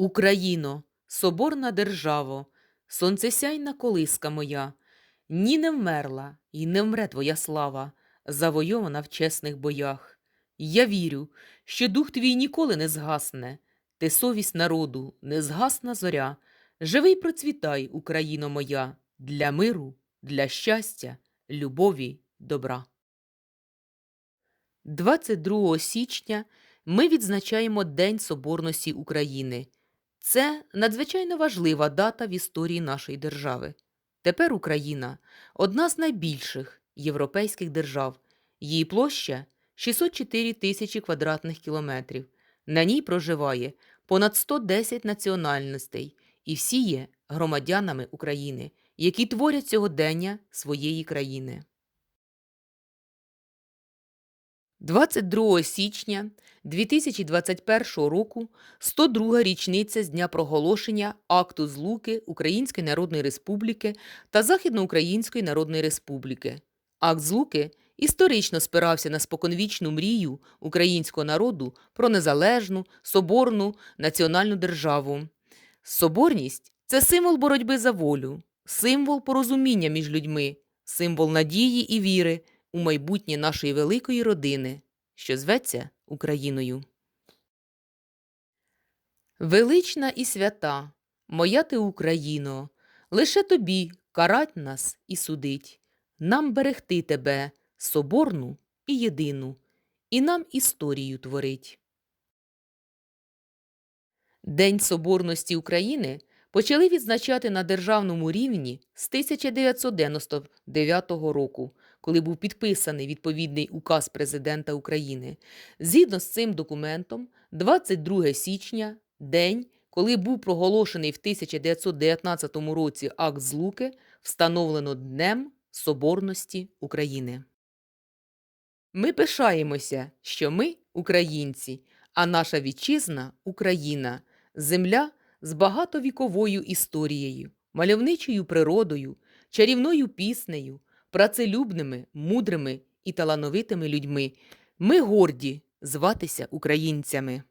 Україно, соборна державо, сонцесяйна колиска моя, ні не вмерла, і не вмре твоя слава, завойована в чесних боях. Я вірю, що дух твій ніколи не згасне, ти совість народу, незгасна зоря. Живий процвітай, Україно моя, для миру, для щастя, любові, добра. 22 січня ми відзначаємо День Соборності України. Це надзвичайно важлива дата в історії нашої держави. Тепер Україна одна з найбільших європейських держав. Її площа 604 тисячі квадратних кілометрів. На ній проживає понад 110 національностей, і всі є громадянами України, які творять сьогодення своєї країни. 22 січня 2021 року 102 річниця з дня проголошення акту злуки Української Народної Республіки та Західноукраїнської Народної Республіки. Акт злуки історично спирався на споконвічну мрію українського народу про незалежну, соборну національну державу. Соборність це символ боротьби за волю, символ порозуміння між людьми, символ надії і віри у майбутнє нашої великої родини, що зветься Україною. Велична і свята, моя ти Україно, лише тобі карать нас і судить, нам берегти тебе, соборну і єдину, і нам історію творить. День Соборності України почали відзначати на державному рівні з 1999 року, коли був підписаний відповідний указ президента України. Згідно з цим документом, 22 січня день, коли був проголошений в 1919 році акт злуки, встановлено Днем Соборності України. Ми пишаємося, що ми українці, а наша вітчизна Україна, земля з багатовіковою історією, мальовничою природою, чарівною піснею, працелюбними, мудрими і талановитими людьми. Ми горді зватися українцями.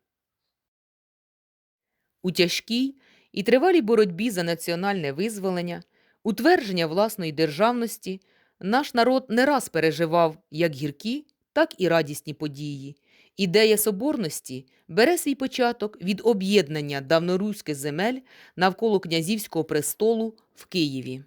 У тяжкій і тривалій боротьбі за національне визволення, утвердження власної державності наш народ не раз переживав як гіркі, так і радісні події. Ідея соборності бере свій початок від об'єднання давноруських земель навколо князівського престолу в Києві.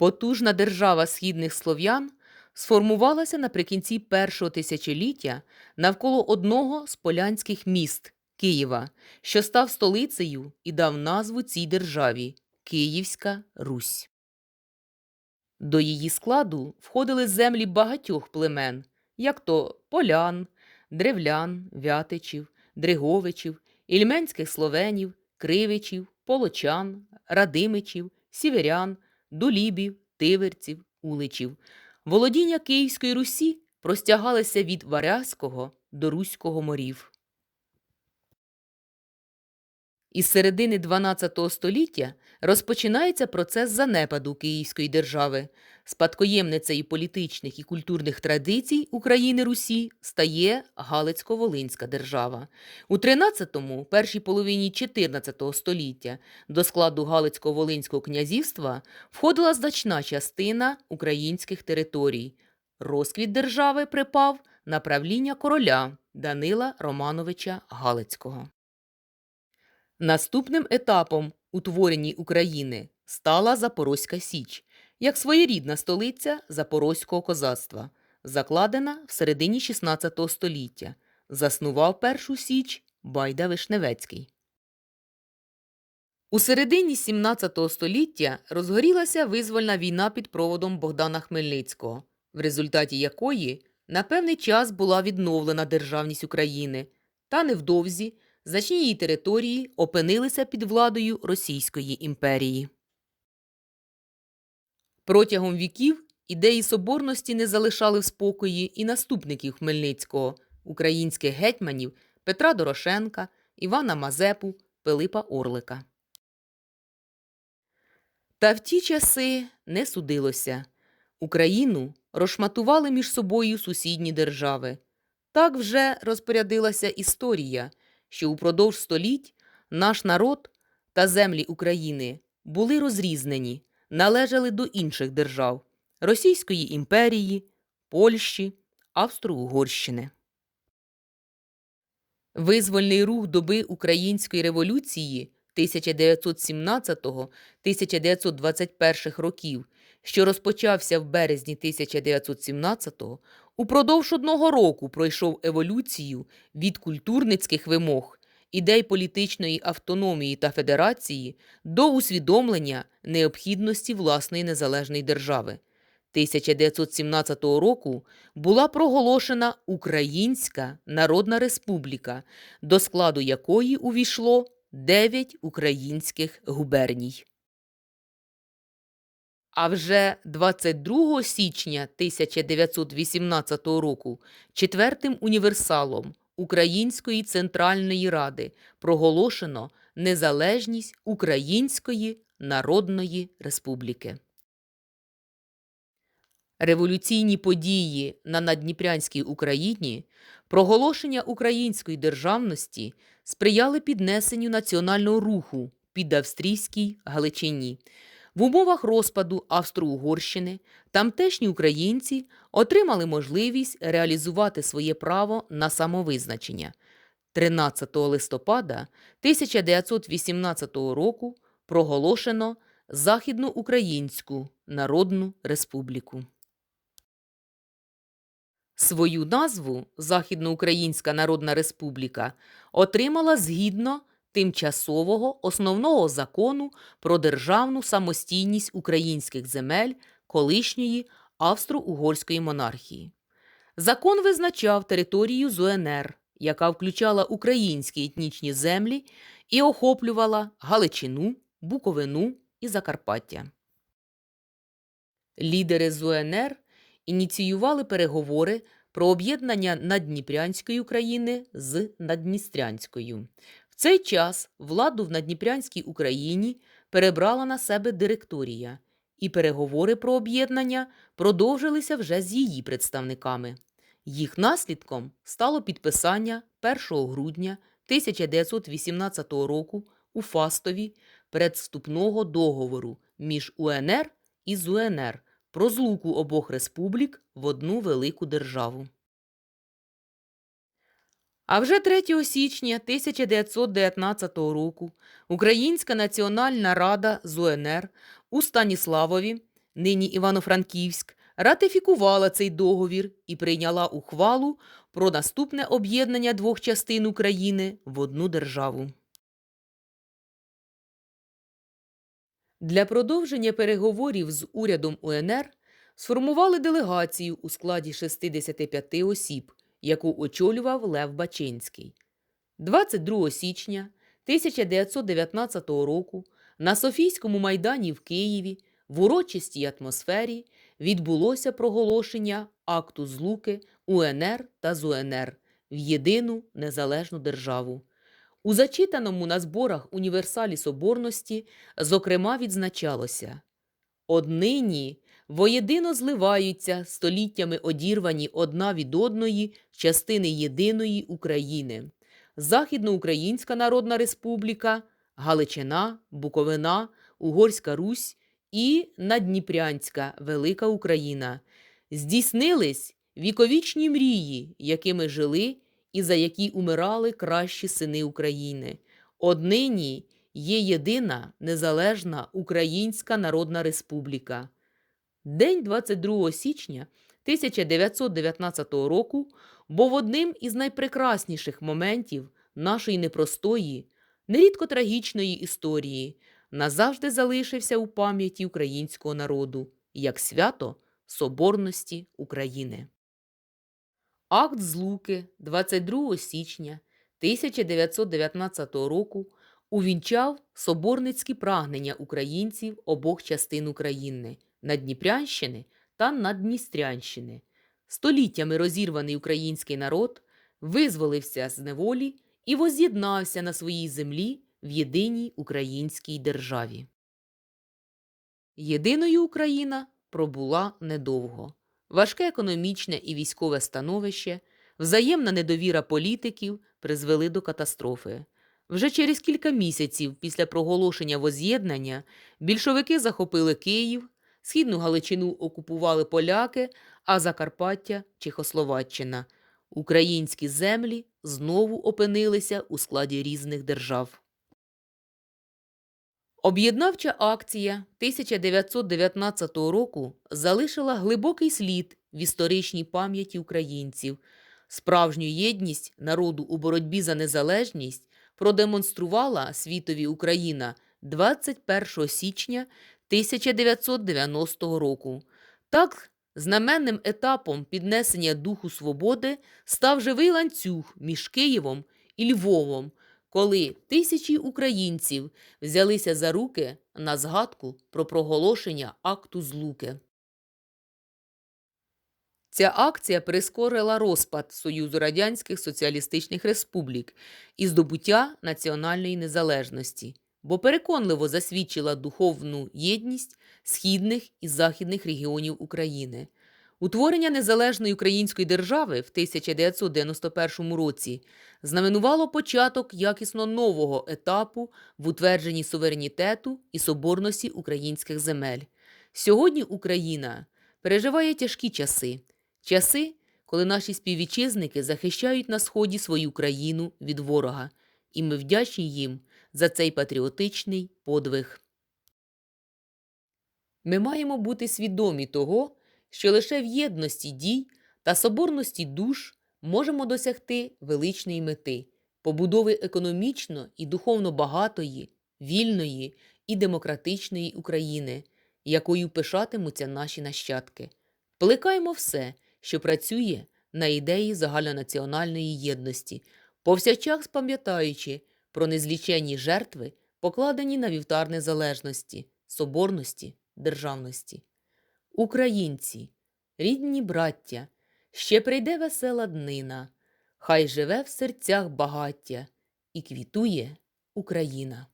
Потужна держава східних слов'ян сформувалася наприкінці першого тисячоліття навколо одного з полянських міст Києва, що став столицею і дав назву цій державі Київська Русь. До її складу входили землі багатьох племен, як то полян, древлян, вятичів, дриговичів, ільменських словенів, кривичів, полочан, радимичів, сіверян, дулібів, тиверців, уличів. Володіння Київської Русі простягалися від Варязького до Руського морів. Із середини XII століття розпочинається процес занепаду Київської держави. Спадкоємницею політичних і культурних традицій України Русі стає Галицько-Волинська держава. У 13-му, першій половині 14 століття до складу Галицько-Волинського князівства входила значна частина українських територій. Розквіт держави припав на правління короля Данила Романовича Галицького. Наступним етапом у творенні України стала Запорозька Січ, як своєрідна столиця Запорозького козацтва, закладена в середині XVI століття. Заснував першу Січ Байда Вишневецький. У середині XVII століття розгорілася визвольна війна під проводом Богдана Хмельницького, в результаті якої на певний час була відновлена державність України, та невдовзі значні її території опинилися під владою Російської імперії. Протягом віків ідеї соборності не залишали в спокої і наступників Хмельницького, українських гетьманів Петра Дорошенка, Івана Мазепу, Пилипа Орлика. Та в ті часи не судилося. Україну розшматували між собою сусідні держави. Так вже розпорядилася історія, що упродовж століть наш народ та землі України були розрізнені, належали до інших держав Російської імперії, Польщі, Австро-Угорщини. Визвольний рух доби Української революції 1917-1921 років, що розпочався в березні 1917-го, упродовж одного року пройшов еволюцію від культурницьких вимог, ідей політичної автономії та федерації до усвідомлення необхідності власної незалежної держави. 1917 року була проголошена Українська Народна Республіка, до складу якої увійшло 9 українських губерній. А вже 22 січня 1918 року четвертим універсалом Української Центральної Ради проголошено незалежність Української Народної Республіки. Революційні події на наддніпрянській Україні, проголошення української державності сприяли піднесенню національного руху під австрійській Галичині. В умовах розпаду Австро-Угорщини тамтешні українці отримали можливість реалізувати своє право на самовизначення. 13 листопада 1918 року проголошено Західноукраїнську Народну Республіку. Свою назву Західноукраїнська Народна Республіка отримала згідно тимчасового основного закону про державну самостійність українських земель колишньої Австро-Угорської монархії. Закон визначав територію ЗУНР, яка включала українські етнічні землі і охоплювала Галичину, Буковину і Закарпаття. Лідери ЗУНР ініціювали переговори про об'єднання Наддніпрянської України з Наддністрянською. Цей час владу в Наддніпрянській Україні перебрала на себе директорія, і переговори про об'єднання продовжилися вже з її представниками. Їх наслідком стало підписання 1 грудня 1918 року у Фастові предвступного договору між УНР і ЗУНР про злуку обох республік в одну велику державу. А вже 3 січня 1919 року Українська Національна Рада з УНР у Станіславові, нині Івано-Франківськ, ратифікувала цей договір і прийняла ухвалу про наступне об'єднання двох частин України в одну державу. Для продовження переговорів з урядом УНР сформували делегацію у складі 65 осіб, яку очолював Лев Бачинський. 22 січня 1919 року на Софійському майдані в Києві в урочистій атмосфері відбулося проголошення акту злуки УНР та ЗУНР в єдину незалежну державу. У зачитаному на зборах універсалі Соборності, зокрема, відзначалося однині воєдино зливаються століттями одірвані одна від одної частини єдиної України, Західноукраїнська Народна Республіка, Галичина, Буковина, Угорська Русь і Надніпрянська Велика Україна. Здійснились віковічні мрії, якими жили і за які умирали кращі сини України. Однині є єдина незалежна Українська Народна Республіка. День 22 січня 1919 року був одним із найпрекрасніших моментів нашої непростої, нерідко трагічної історії, назавжди залишився у пам'яті українського народу як свято Соборності України. Акт Злуки 22 січня 1919 року увінчав соборницькі прагнення українців обох частин України Надніпрянщини та Наддністрянщини. Століттями розірваний український народ визволився з неволі і воз'єднався на своїй землі в єдиній українській державі. Єдиною Україна пробула недовго. Важке економічне і військове становище Взаємна недовіра політиків призвели до катастрофи. Вже через кілька місяців після проголошення воз'єднання більшовики захопили Київ, східну Галичину окупували поляки, а Закарпаття Чехословаччина. Українські землі знову опинилися у складі різних держав. Об'єднавча акція 1919 року залишила глибокий слід в історичній пам'яті українців. Справжню єдність народу у боротьбі за незалежність продемонструвала світові Україна 21 січня 1990 року. Так, знаменним етапом піднесення духу свободи став живий ланцюг між Києвом і Львовом, коли тисячі українців взялися за руки на згадку про проголошення акту злуки. Ця акція прискорила розпад Союзу Радянських Соціалістичних Республік і здобуття національної незалежності, бо переконливо засвідчила духовну єдність східних і західних регіонів України. Утворення незалежної української держави в 1991 році знаменувало початок якісно нового етапу в утвердженні суверенітету і соборності українських земель. Сьогодні Україна переживає тяжкі часи, часи, коли наші співвітчизники захищають на сході свою країну від ворога, і ми вдячні їм за цей патріотичний подвиг. Ми маємо бути свідомі того, що лише в єдності дій та соборності душ можемо досягти величної мети побудови економічно і духовно багатої, вільної і демократичної України, якою пишатимуться наші нащадки. Плекаємо все, що працює на ідеї загальнонаціональної єдності, повсякчас пам'ятаючи про незліченні жертви, покладені на вівтар незалежності, соборності, державності. Українці, рідні браття, ще прийде весела днина, хай живе в серцях багаття і квітує Україна.